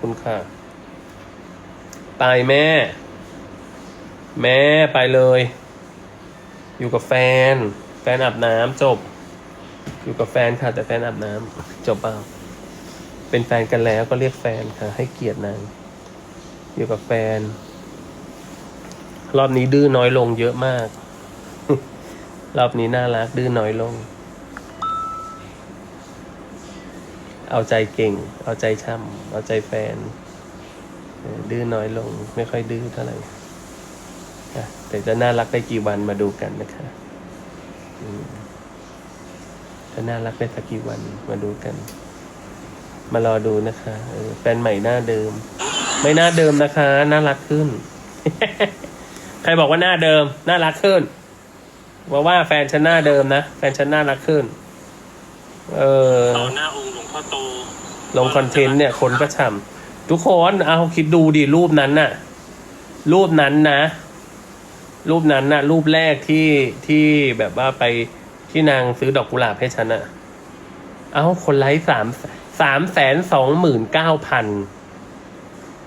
คุณค่ะไปแม่ แม่ไปเลย อยู่กับแฟน แฟนอาบน้ำจบ อยู่กับแฟนค่ะ แต่แฟนอาบน้ำจบเปล่าเป็นแฟนกันแล้วก็เรียกแฟนค่ะ ให้เกียรตินางอยู่กับแฟน รอบนี้ดื้อน้อยลงเยอะมาก รอบนี้น่ารักดื้อน้อยลง เอาใจเก่ง เอาใจช่ำเอาใจแฟน ดื้อน้อยลง ไม่ค่อยดื้อเท่าไหร่แต่จะน่ารักได้กี่วันมาดูกันนะคะจะน่ารักได้สักกี่วันมาดูกัน มารอดูนะคะแฟนใหม่หน้าเดิม ไม่หน้าเดิมนะคะ น่ารักขึ้น ใครบอกว่าหน้าเดิม น่ารักขึ้นบอกว่าแฟนฉันหน้าเดิมนะ แฟนฉันน่ารักขึ้น เออต่อหน้าองค์หลวงพ่อโตลงคอนเทนต์เนี่ยคนก็ฉ่ำทุกคนเอาคิดดูดิรูปนั้นน่ะ รูปนั้นนะ รูปนั้นน่ะ รูปแรกที่ที่แบบว่าไปที่นางซื้อดอกกุหลาบให้ฉันน่ะ เอาคนไลค์สามสามแสนสองหมื่นเก้าพัน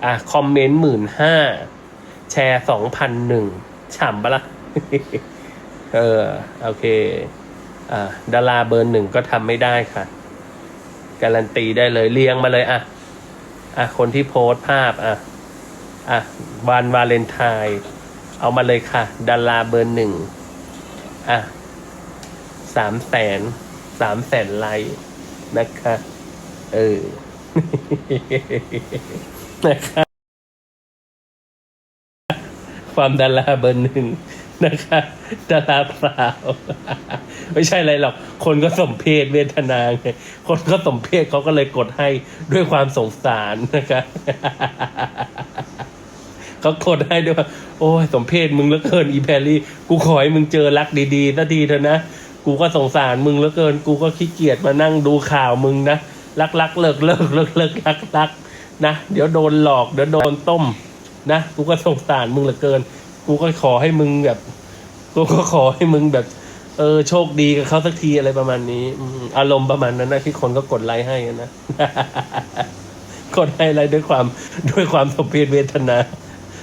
อะ คอมเมนต์หมื่นห้าแชร์สองพันหนึ่งฉ่ำปะละ่ะเออ โอเคอ่า ดาราเบอร์หนึ่งก็ทำไม่ได้ค่ะ การันตีได้เลยเรียงมาเลยอะอะคนที่โพสต์ภาพอะอะวันวาเลนไทน์เอามาเลยค่ะ ดาราเบอร์หนึ่งอะสามแสนสามแสนไลค์นะคะ เออนะคะความดาราเบอร์หนึ่ง นะคะดาราสาว ไม่ใช่อะไรหรอก คนก็สมเพศเวทนาไงคนก็สมเพศเขาก็เลยกดให้ด้วยความสงสารนะคะเขากดให้ด้วยว่าโอ้ยสมเพศมึงเหลือเกินอีแพรรี่ กูขอให้มึงเจอรักดีๆสักทีเถอะนะ กูก็สงสารมึงเหลือเกิน กูก็ขี้เกียจมานั่งดูข่าวมึงนะรักรักๆเลิกเลิกเลิกเลิกรักรักนะ เดี๋ยวโดนหลอก เดี๋ยวโดนต้ม นะ กูก็สงสารมึงเหลือเกิน กูก็ขอให้มึงแบบ กูก็ขอให้มึงแบบ เออ โชคดีกับเขาสักทีอะไรประมาณนี้อารมณ์ประมาณนั้นนะที่คนก็กดไลค์ให้นะกดให้อะไรด้วยความด้วยความสมเพศเวทนา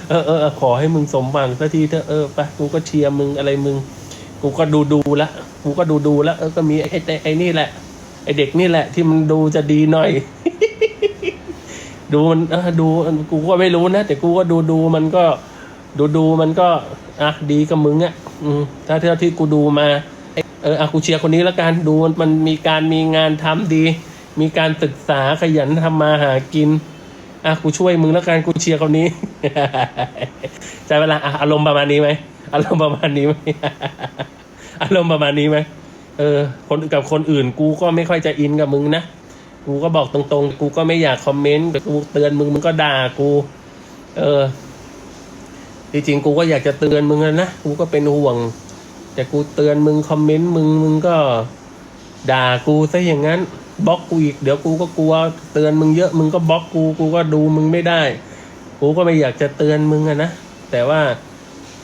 เออเออขอให้มึงสมหวังสักทีเถอะเออไปกูก็เชียร์มึงอะไรมึง กูก็ดูดูละกูก็ดูดูละเออก็มีไอ้ไอ้นี่แหละไอ้เด็กนี่แหละที่มันดูจะดีหน่อย ดูมันดูกูก็ไม่รู้นะ แต่กูก็ดูดูมันก็ ดูดูมันก็อะดีกับมึงอะอืมถ้าเท่าที่กูดูมา เอออะกูเชียร์คนนี้แล้วกันดูมันมีการมีงานทำดี มีการศึกษาขยันทำมาหากินอะกูช่วยมึงแล้วกันกูเชียร์คนนี้ใจเวลาอะอารมณ์ประมาณนี้ไหมอารมณ์ประมาณนี้ไหมอารมณ์ประมาณนี้ไหมเออ คนกับคนอื่นกูก็ไม่ค่อยจะอินกับมึงนะกูก็บอกตรงๆ กูก็ไม่อยากคอมเมนต์กูเตือนมึงมึงก็ด่ากู เออ จริงๆกูก็อยากจะเตือนมึงนะ กูก็เป็นห่วง แต่กูเตือนมึงคอมเมนต์มึงมึงก็ ด่ากูซะอย่างนั้นบล็อกกูอีกเดี๋ยวกูก็กลัวเตือนมึงเยอะมึงก็บล็อกกูกูก็ดูมึงไม่ได้ กูก็ไม่อยากจะเตือนมึงอะนะแต่ว่า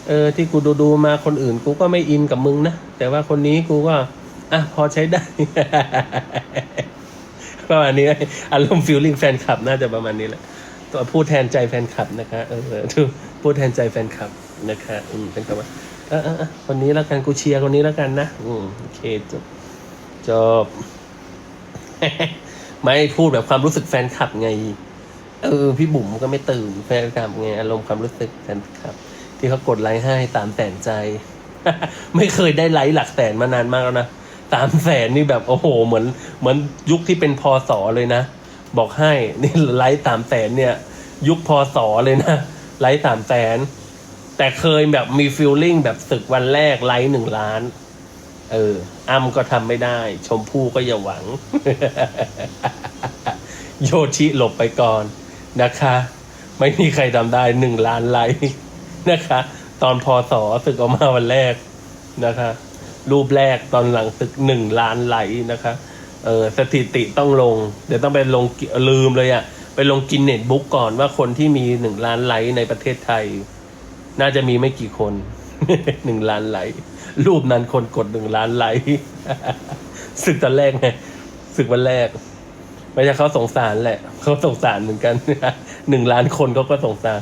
เออที่กูดูดูๆมาคนอื่น กูก็ไม่อินกับมึงนะแต่ว่าคนนี้กูก็อะพอใช้ได้ ประมาณนี้อารมณ์ฟิลลิ่งแฟนคลับน่าจะประมาณนี้แหละตัวพูดแทนใจแฟนคลับนะคะเออทุก พูดแทนใจแฟนคลับนะคะอืมเป็นคำว่าเออเออคนนี้แล้วกันกูเชียร์คนนี้แล้วกันนะอืมโอเคจบจบไม่พูดแบบความรู้สึกแฟนคลับไง เออ พี่บุ๋มก็ไม่ตื่นแฟนคลับไงอารมณ์ความรู้สึกแฟนคลับ ที่เขากดไลค์ให้ตามแสนใจ ไม่เคยได้ไลค์หลักแสนมานานมากแล้วนะสามแสนนี่แบบโอ้โห เหมือนเหมือนยุคที่เป็นพอสอเลยนะ บอกให้นี่ไลค์สามแสนเนี่ย ยุคพอสอเลยนะ ไลค์สามแสนแต่เคยแบบมีฟีลลิ่งแบบศึกวันแรกไลค์หนึ่งล้าน เอออ้ำก็ทำไม่ได้ ชมพู่ก็อย่าหวัง โยชิหลบไปก่อนนะคะ ไม่มีใครทำได้หนึ่งล้านไลค์นะคะ ตอนพอสอศึกออกมาวันแรกนะคะ รูปแรกตอนหลังศึกหนึ่งล้านไลค์นะคะ เออสถิติต้องลง เดี๋ยวต้องไปลงลืมเลยอะ ไปลงกินเน็ตบุ๊กก่อนว่าคนที่มีหนึ่งล้านไลค์ในประเทศไทย น่าจะมีไม่กี่คนหนึ่งล้านไลค์รูปนั้นคนกดหนึ่งล้านไลค์ศึกตอนแรกไงศึกวันแรก ไม่ใช่เขาสงสารแหละเขาสงสารเหมือนกันหนึ่งล้านคนเขาก็สงสาร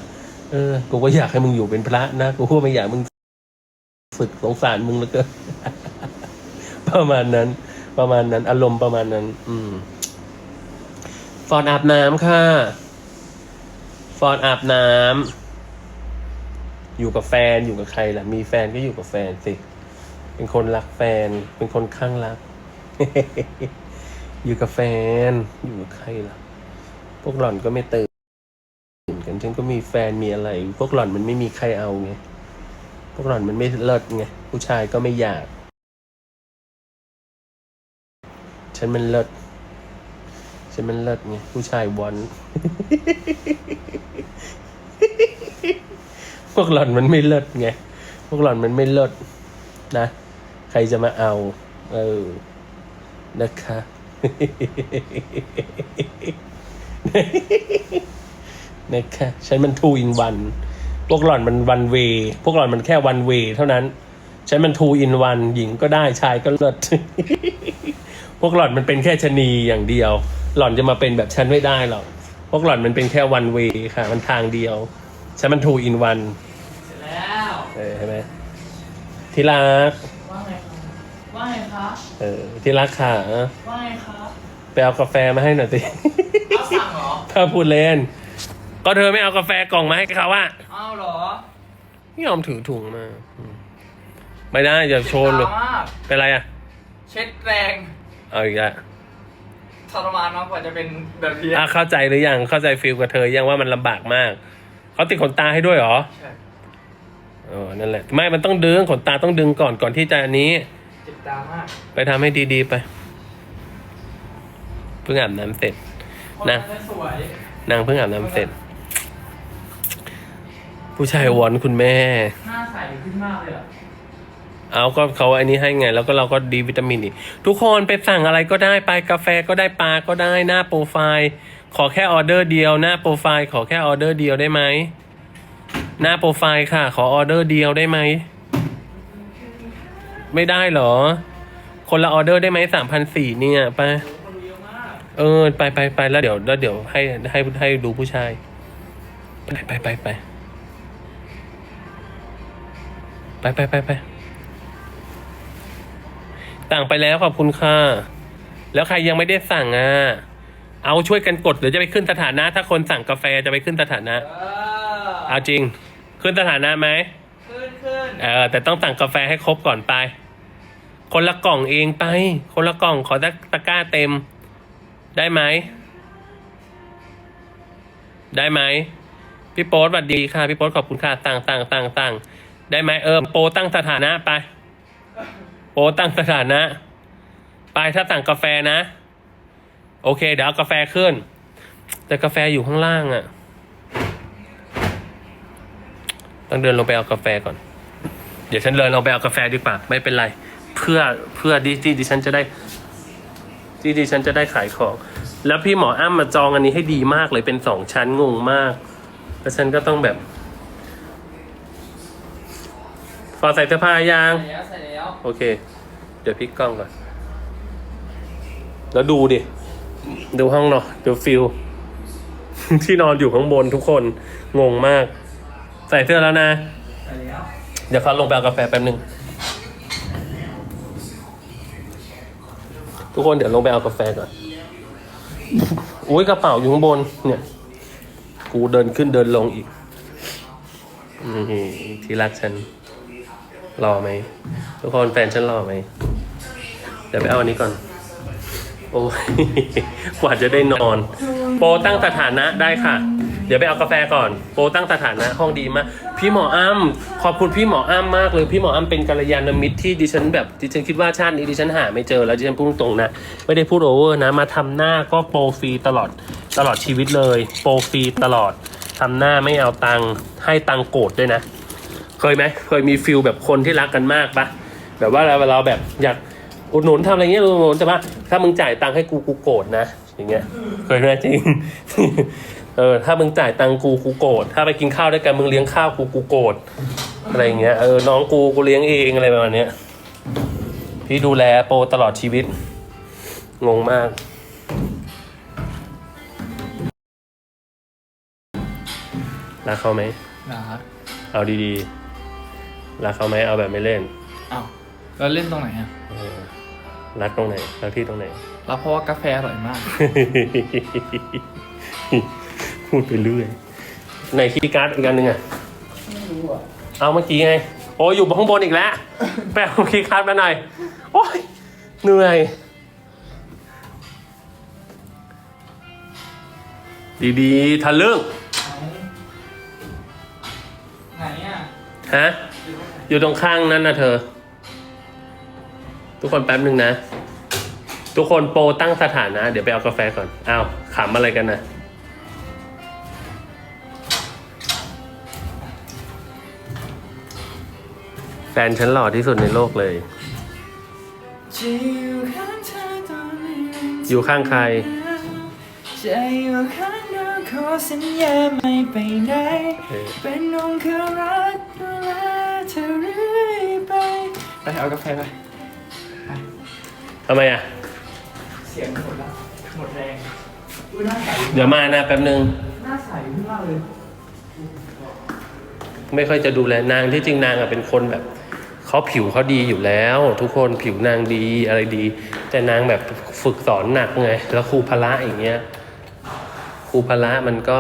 เออกูก็อยากให้มึงอยู่เป็นพระนะกูก็ไม่อยากมึงฝึกสงสารมึงแล้วก็ประมาณนั้น ประมาณนั้น อารมณ์ประมาณนั้น อืม ฟอนอาบน้ำค่ะ ฟอนอาบน้ำอยู่กับแฟนอยู่กับใครล่ะ มีแฟนก็อยู่กับแฟนสิ เป็นคนรักแฟน เป็นคนข้างรัก อยู่กับแฟน อยู่กับใครล่ะ พวกหล่อนก็ไม่ตื่นกันฉันก็มีแฟนมีอะไร พวกหล่อนมันไม่มีใครเอาไง พวกหล่อนมันไม่เลิศไง ผู้ชายก็ไม่อยาก ฉันมันเลิศ ฉันมันเลิศไงผู้ชายวอนพวกหล่อนมันไม่เลิศไงพวกหล่อนมันไม่เลิศนะ ใครจะมาเอา เออนะคะนะคะฉันมันทูอินวันพวกหล่อนมันวันเวพวกหล่อนมันแค่วันเวเท่านั้น ฉันมันทูอินวันหญิงก็ได้ชายก็เลิศ พวกหล่อนมันเป็นแค่ชะนีอย่างเดียว หล่อนจะมาเป็นแบบฉันไม่ได้หรอกพวกหล่อนมันเป็นแค่วันเวค่ะ มันทางเดียว ฉันมันทูอินวันเสร็จแล้วเออใช่ไหมที่รักว่าไงคะว่าไงคะเออที่รักค่ะว่าไงคะไปเอากาแฟมาให้หน่อยสิเอาสั่งเหรอถ้าพูดเล่น ก็เธอไม่เอากาแฟกล่องมาให้เขาอะเอาเหรอไม่ยอมถือถุงมาอืมไม่ได้อย่าโชว์หรอกเจ็บตามากเป็นไรอะเช็ดแรง เอาอีกแล้วทรมานมากกว่าจะเป็นแบบนี้อะเข้าใจหรือยังเข้าใจฟิลกับเธอยังว่ามันลำบากมากเขาติดขนตาให้ด้วยเหรอใช่เออนั่นแหละ ไม่มันต้องดึงขนตาต้องดึงก่อนก่อนที่จะอันนี้ เจ็บตามากไปทำให้ดีๆไปเพิ่งอาบน้ำเสร็จ คนนะนั้นสวยนางเพิ่งอาบน้ำเสร็จ ผู้ชายวอนคุณแม่ หน้าใสขึ้นมากเลยอะ เอาก็เขาอันนี้ให้ไง แล้วก็เราก็ดีวิตามินอีก ทุกคนไปสั่งอะไรก็ได้ไปกาแฟก็ได้ปลาก็ได้หน้าโปรไฟล์ขอแค่ออเดอร์เดียวหน้าโปรไฟล์ขอแค่ออเดอร์เดียวได้ไหมหน้าโปรไฟล์ค่ะ ขอออเดอร์เดียวได้ไหมไม่ได้หรอ คนละออเดอร์ได้ไหมสามพันสี่เนี่ยไปเอะมากเออไปไปไปแล้วเดี๋ยวแล้วเดี๋ยวให้ให้ให้ดูผู้ชาย ไปไปไปไปไปไปไปไป สั่งไปแล้วขอบคุณค่ะ แล้วใครยังไม่ได้สั่งอะ เอาช่วยกันกดเดี๋ยวจะไปขึ้นสถานะ ถ้าคนสั่งกาแฟจะไปขึ้นสถานะเออเอาจริง ขึ้นสถานะไหมขึ้นขึ้นเออแต่ต้องสั่งกาแฟให้ครบก่อนไป คนละกล่องเองไป คนละกล่องขอตะตะกร้าเต็ม ได้ไหม ได้ไหมพี่โป๊ตสวัสดีค่ะ พี่โป๊ตขอบคุณค่ะตั้งตั้งตั้งตั้งได้ไหมเออโปตั้งสถานะไป โปตั้งสถานะ ไปถ้าสั่งกาแฟนะ โอเค เดี๋ยวเอากาแฟขึ้น แต่กาแฟอยู่ข้างล่างอะ่ะ ต้องเดินลงไปเอากาแฟก่อน เดี๋ยวฉันเดินลงไปเอากาแฟดีกว่า ไม่เป็นไร เพื่อเพื่อที่ที่ดิฉันจะได้ที่ดิฉันจะได้ขายของ แล้วพี่หมออ้ำมาจองอันนี้ให้ดีมากเลยเป็นสองชั้นงงมากแล้วฉันก็ต้องแบบพอใส่เสื้อผ้ายังใส่แล้วใส่แล้ว โอเค เดี๋ยวพลิกกล้องก่อน แล้วดูดิ ดูห้องนอนดูฟิลที่นอนอยู่ข้างบนทุกคน งงมาก ใส่เสื้อแล้วนะ เดี๋ยวเขาลงไปเอากาแฟแป๊บหนึ่งทุกคนเดี๋ยวลงไปเอากาแฟก่อน อุ้ยกระเป๋าอยู่ข้างบน เนี่ย กูเดินขึ้นเดินลงอีกที่รักฉันรอไหม ทุกคนแฟนฉันรอไหม เดี๋ยวไปเอาอันนี้ก่อน โอ้ย กว่าจะได้นอน โปรตั้งสถานะได้ค่ะ เดี๋ยวไปเอากาแฟก่อน โปรตั้งสถานะห้องดีมาก พี่หมออ้ำขอบคุณพี่หมออ้ำมากเลย พี่หมออ้ำเป็นกัลยาณมิตรที่ดิฉันแบบดิฉันคิดว่าชาตินี้ดิฉันหาไม่เจอแล้วดิฉันพูดตรงๆนะ ไม่ได้พูดโอเวอร์นะ มาทำหน้าก็โปรฟรีตลอดตลอดชีวิตเลย โปรฟรีตลอดทำหน้าไม่เอาตังค์ให้ตังค์โกรธด้วยนะ เคยไหมเคยมีฟิลแบบคนที่รักกันมากปะแบบว่าเราเราแบบอยาก อุดหนุนทำอะไรเงี้ยอุดหนุนจะมาถ้ามึงจ่ายตังค์ให้กูกูโกรธนะอย่างเงี้ยเคยไหมจริง เออถ้ามึงจ่ายตังค์กูกูโกรธถ้าไปกินข้าวด้วยกันมึงเลี้ยงข้าวกูกูโกรธอะไรเงี้ยเออน้องกูกูเลี้ยงเองอะไรประมาณเนี้ยพี่ดูแลโปตลอดชีวิต งงมากรักเขาไหมรักเอาดีๆรักเขาไหมเอาแบบไม่เล่น เอาแล้วเล่นตรงไหนอะ รักตรงไหนรักที่ตรงไหน รับเพราะว่ากาแฟอร่อยมาก พูดไปเรื่อยในคีย์การ์ดอีกอันหนึ่งอะไม่รู้อะเอาเมื่อกี้ไง โอ้ยอยู่ข้างบนอีกแล้ว แปลคีย์การ์ดมาหน่อย โอ้ยเหนื่อยดีๆทะลึ่งไหนอะ ฮะ อยู่ตรงข้างนั้นนะเธอ ทุกคนแป๊บหนึ่งนะ ทุกคนโปรตั้งสถานะ เดี๋ยวไปเอากาแฟก่อนอ้าวขำอะไรกันนะแฟนฉันหล่อที่สุดในโลกเลยจะอยู่ข้างเธอตอนนี้อยู่ข้างใคร จะอยู่ข้างเธอขอสัญญาไม่ไปไหนเออเป็นองค์คารักดูแลเธอเรื่อยไป ไปเอากาแฟไป ทำไมอะ เสียงหมดแล้วหมดแรงอุ้ยหน้าใสเดี๋ยวมานะแป๊บหนึ่งหน้าใสขึ้นมากเลยไม่ค่อยจะดูแลนางที่จริงนางอะเป็นคนแบบเขาผิวเขาดีอยู่แล้ว ทุกคนผิวนางดีอะไรดี แต่นางแบบฝึกสอนหนักไง แล้วครูพละอย่างเงี้ยครูพละมันก็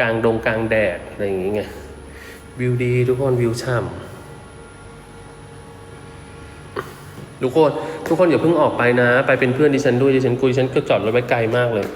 กลางดงกลางแดดอะไรอย่างเงี้ยวิวดีทุกคนวิวช่ำทุกคน ทุกคนอย่าเพิ่งออกไปนะ ไปเป็นเพื่อนดิฉันด้วยดิฉันคุยดิฉันก็จอดรถไว้ไกลมากเลย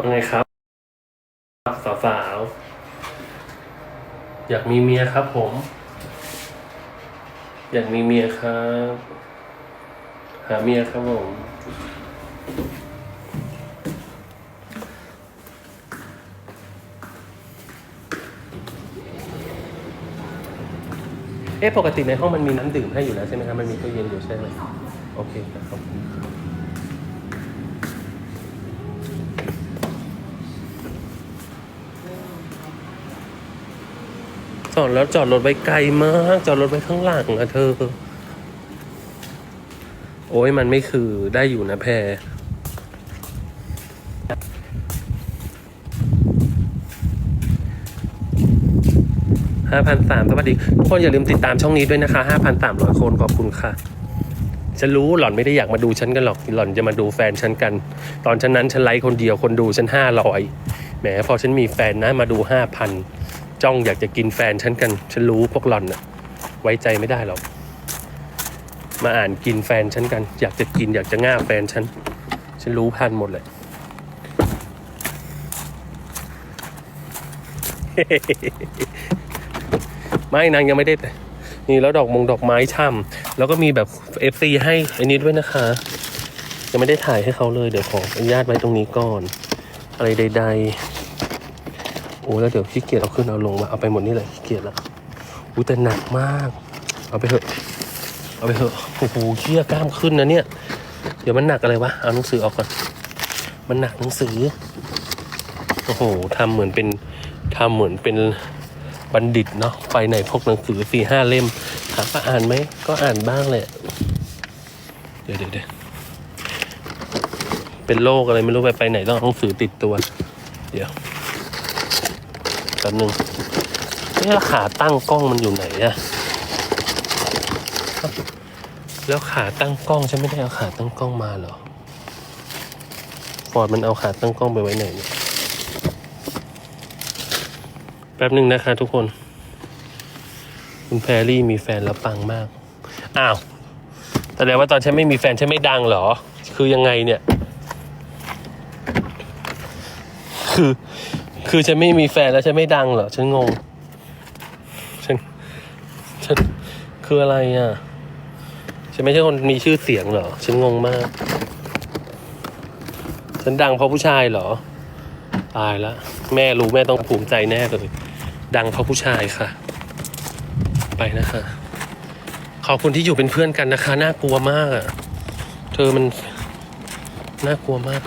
ว่าไงครับ สาวๆอยากมีเมียครับผม อยากมีเมียครับ หาเมียครับผม เอ๊ะปกติในห้องมันมีน้ำดื่มให้อยู่แล้วใช่ไหมครับ มันมีตู้เย็นอยู่ใช่ไหมโอเคครับ อบคุณจอดแล้วจอดรถไว้ไกลมาก จอดรถไว้ข้างหลังอะเธอ โอ้ยมันไม่คือได้อยู่นะแพรห้าพันสามสวัสดีทุกคนอย่าลืมติดตามช่องนี้ด้วยนะคะห้าพันสามร้อยคนขอบคุณค่ะฉันรู้หล่อนไม่ได้อยากมาดูฉันกันหรอก หล่อนจะมาดูแฟนฉันกัน ตอนฉันนั้นฉันไลค์คนเดียวคนดูฉันห้าร้อยแหมพอฉันมีแฟนนะมาดูห้าพัน จ้องอยากจะกินแฟนฉันกัน ฉันรู้พวกหล่อนอะไว้ใจไม่ได้หรอก มาอ่านกินแฟนฉันกัน อยากจะกินอยากจะง่าแฟนฉัน ฉันรู้พันหมดเลย ไม่นางยังไม่ได้แต่นี่แล้วดอกมงดอกไม้ช่ำแล้วก็มีแบบ FC ให้อันนี้ด้วยนะคะ ยังไม่ได้ถ่ายให้เขาเลยเดี๋ยวขออนุญาตไว้ตรงนี้ก่อน อะไรใด ๆ อ้แล้วเดี๋ยวขี้เกียจเอาขึ้นเอาลงมาเอาไปหมดนี่เลยขี้เกียจและอู้แต่หนักมาก เอาไปเถอะ เอาไปเถอะโอ้โหเชี่ยกล้ามขึ้นนะเนี่ย เดี๋ยวมันหนักอะไรวะ เอาหนังสือออกก่อน มันหนักหนังสือ โอ้โหทำเหมือนเป็นทำเหมือนเป็นบัณฑิตเนาะ ไปไหนพกหนังสือสี่ห้าเล่ม ถามว่าอ่านไหม ก็อ่านบ้างแหละ เดี๋ยวเดี๋ยวเดี๋ยวเป็นโรคอะไรไม่รู้ไปไปไหนต้องเอาหนังสือติดตัว เดี๋ยว ป๊บนึงนี่แล้วขาตั้งกล้องมันอยู่ไหนอะแล้วขาตั้งกล้องฉันไม่ได้เอาขาตั้งกล้องมาหรอฟอร์ดมันเอาขาตั้งกล้องไปไว้ไหนเนี่ยแป๊บหนึ่งนะคะทุกคน คุณแพรรี่มีแฟนแล้วปังมาก อ้าวแสดงว่าตอนฉันไม่มีแฟนฉันไม่ดังเหรอ คือยังไงเนี่ย คือ คือฉันไม่มีแฟนแล้วฉันไม่ดังเหรอ ฉันงง ฉัน ฉัน คืออะไรอะ ฉันไม่ใช่คนมีชื่อเสียงเหรอ ฉันงงมาก ฉันดังเพราะผู้ชายเหรอ ตายละ แม่รู้แม่ต้องภูมิใจแน่เลย ดังเพราะผู้ชายค่ะ ไปนะคะ ขอบคุณที่อยู่เป็นเพื่อนกันนะคะ น่ากลัวมากอะเธอมัน น่ากลัวมาก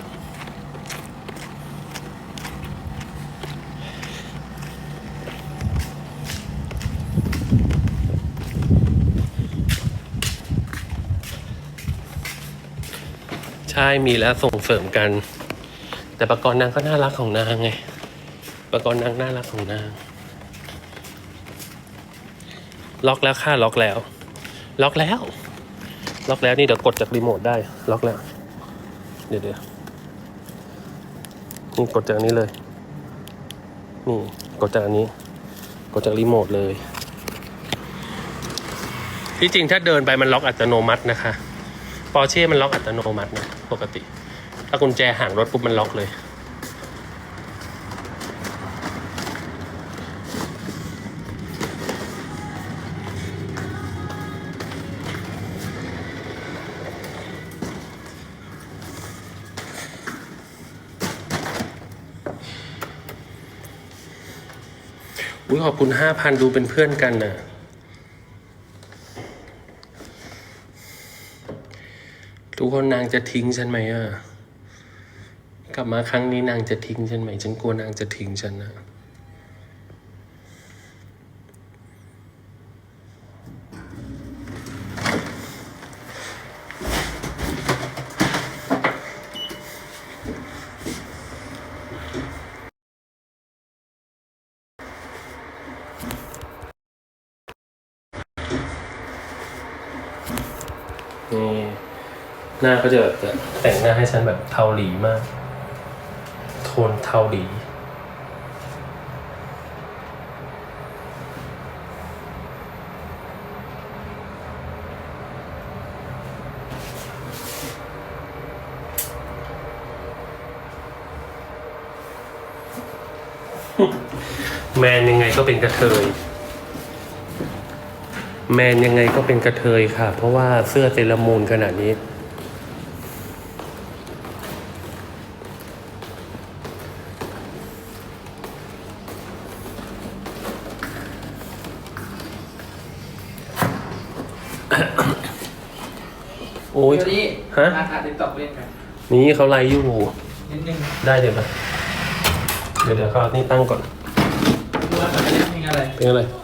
ใช่มีแล้วส่งเสริมกัน แต่ประกรณ์นางก็น่ารักของนางไงประกรณ์นางน่ารักของนาง ล็อกแล้วค่ะล็อกแล้ว ล็อกแล้ว ล็อกแล้วนี่เดี๋ยวกดจากรีโมทได้ ล็อกแล้ว เดี๋ยวเดี๋ยวนี่กดจากนนี้เลย นี่กดจากอันนี้ กดจากรีโมทเลย ที่จริงถ้าเดินไปมันล็อกอัตโนมัตินะคะ ปอร์เช่มันล็อกอัตโนมัตินะปกติ ถ้ากุญแจห่างรถปุ๊บมันล็อกเลย อุ้ยขอบคุณห้าพันดูเป็นเพื่อนกันน่ะ กคนนางจะทิ้งฉันไหมอะ กลับมาครั้งนี้นางจะทิ้งฉันไหม ฉันกลัวนางจะทิ้งฉันนะนี่ หน้าก็จะแบบแต่งหน้าให้ฉันแบบเทาหลีมาก โทนเทาหลีแมนยังไงก็เป็นกระเทย แมนยังไงก็เป็นกระเทยค่ะ เพราะว่าเสื้อเซรามูนขนาดนี้ ฮะมาถ่ายติ๊กต็อกเล่นกันนี่เขาไลฟ์อยู่ นิดนึงได้เดี๋ยวมาเดี๋ยวเดี๋ยวเขาเอานี่ตั้งก่อน ดูว่าจะเล่นเพลงอะไร เป็นอะไรเ